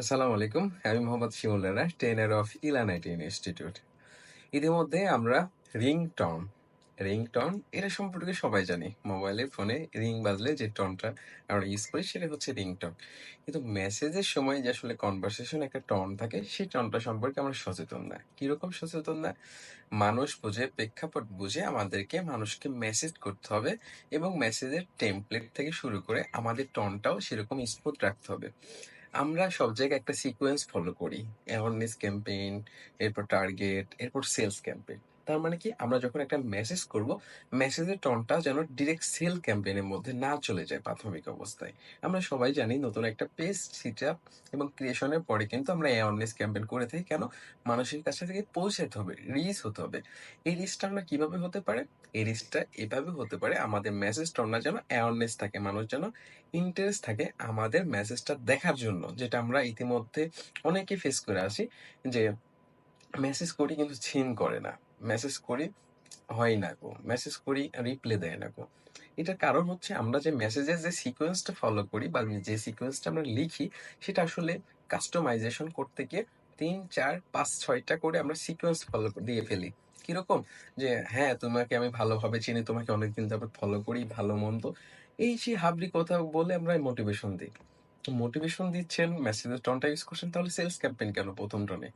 আসসালামু আলাইকুম, আমি মোহাম্মদ শিমুল রানা ট্রেনার অফ ইলানাইট ইনস্টিটিউট ইতিমধ্যে আমরা রিংটন রিংটন, এটা সম্পর্কে সবাই জানি। মোবাইলে, ফোনে রিং বাজলে যে টনটা আমরা ইউজ করি, সেটা হচ্ছে রিংটন। কিন্তু মেসেজের সময় যে আসলে কনভারসেশন একটা টন থাকে সেই টনটা সম্পর্কে আমরা সচেতন না। কীরকম সচেতন না? মানুষ বুঝে, প্রেক্ষাপট বুঝে আমাদেরকে, মানুষকে মেসেজ করতে হবে এবং মেসেজের টেমপ্লেট থেকে শুরু করে আমাদের টনটাও সেরকম স্মুথ রাখতে হবে। আমরা সব জায়গায় একটা সিকোয়েন্স ফলো করি। অ্যাওয়ারনেস ক্যাম্পেইন এরপর টার্গেট এরপর সেলস ক্যাম্পেইন তার মানে কি? আমরা যখন একটা মেসেজ করব মেসেজের টনটা যেন ডিরেক্ট সেল ক্যাম্পেইনের মধ্যে না চলে যায় প্রাথমিক অবস্থায়। আমরা সবাই জানি নতুন একটা পেজ সিট আপ এবং ক্রিয়েশনের পরে কিন্তু আমরা অ্যাওয়ারনেস ক্যাম্পেইন করে থাকি। কেন? মানুষের কাছে থেকে পৌঁছাতে হবে রিচ হতে হবে। এই রিচটা আমরা কীভাবে হতে পারে? এই রিচটা এভাবে হতে পারে, আমাদের মেসেজ টনটা যেন অ্যাওয়ারনেস থাকে, মানুষ যেন ইন্টারেস্ট থাকে আমাদের মেসেজটা দেখার জন্য। যেটা আমরা ইতিমধ্যে অনেকে ফেস করে আসি যে মেসেজ করি কিন্তু সিন করে না। মেসেজ করি, হয় না গো। মেসেজ করি রিপ্লাই দেয় না গো। এটার কারণ হচ্ছে আমরা যে মেসেজের যে সিকোয়েন্সটা ফলো করি বা যে সিকোয়েন্সটা আমরা লিখি, সেটা আসলে কাস্টমাইজেশন করতে গিয়ে তিন, চার, পাঁচ, ছয়টা করে আমরা সিকোয়েন্স ফলো দিয়ে ফেলি। কীরকম? যে হ্যাঁ তোমাকে আমি ভালোভাবে চিনি, তোমাকে অনেকদিন যাবত ফলো করি, ভালো, মন্দ। এই সেই হাবরি কথা বলে আমরা মোটিভেশন দিই। মোটিভেশন দিচ্ছেন মেসেজের টনটা ইউজ করছেন, তাহলে সেলস ক্যাম্পেইন কেন প্রথম টনে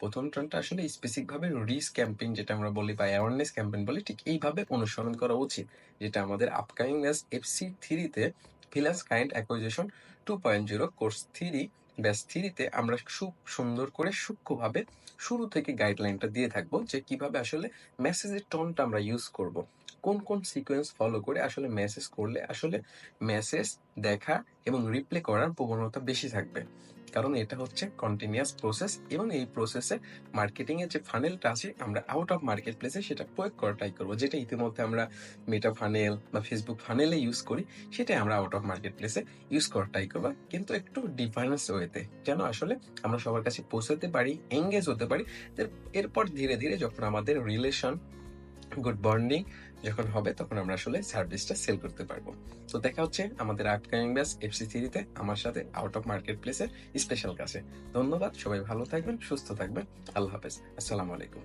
প্রথম টনটা আসলে স্পেসিফিক ভাবে রিস ক্যাম্পেইন যেটা আমরা বলি বা অ্যাওয়ারনেস ক্যাম্পেইন বলি, ঠিক এইভাবে অনুসরণ করা উচিত। যেটা আমাদের আপকামিং ব্যাচ এফসি থ্রিতে freelance kind acquisition two point zero course three batch থ্রিতে আমরা খুব সুন্দর করে সূক্ষ্মভাবে শুরু থেকে গাইডলাইনটা দিয়ে থাকব যে কীভাবে আসলে মেসেজের টনটা আমরা ইউজ করব। কোন কোন সিকোয়েন্স ফলো করে আসলে মেসেজ করলে আসলে মেসেজ দেখা এবং রিপ্লে করার প্রবণতা বেশি থাকবে। কারণ এটা হচ্ছে কন্টিনিউয়াস প্রসেস এবং এই প্রসেসে মার্কেটিং এর যে ফানেলটা আছে, আমরা আউট অফ মার্কেট প্লেসে সেটা প্রয়োগ করা ট্রাই করব। যেটা ইতিমধ্যে আমরা মেটা ফানেল বা ফেসবুক ফানেলে ইউজ করি, সেটাই আমরা আউট অফ মার্কেট প্লেসে ইউজ করা ট্রাই করব। কিন্তু একটু ডিফারেন্স ওয়েতে যেন আসলে আমরা সবার কাছে পৌঁছাতে পারি এঙ্গেজ হতে পারি এরপর ধীরে ধীরে যখন আমাদের রিলেশন গুড বর্নিং যখন হবে, তখন আমরা আসলে সার্ভিসটা সেল করতে পারব। তো দেখা হচ্ছে আমাদের আপকামিং ব্যাস এফসি থ্রিতে আমার সাথে আউট অফ মার্কেট প্লেসের স্পেশাল কাছে ধন্যবাদ, সবাই ভালো থাকবেন, সুস্থ থাকবেন। আল্লাহ হাফেজ। আসসালামু আলাইকুম।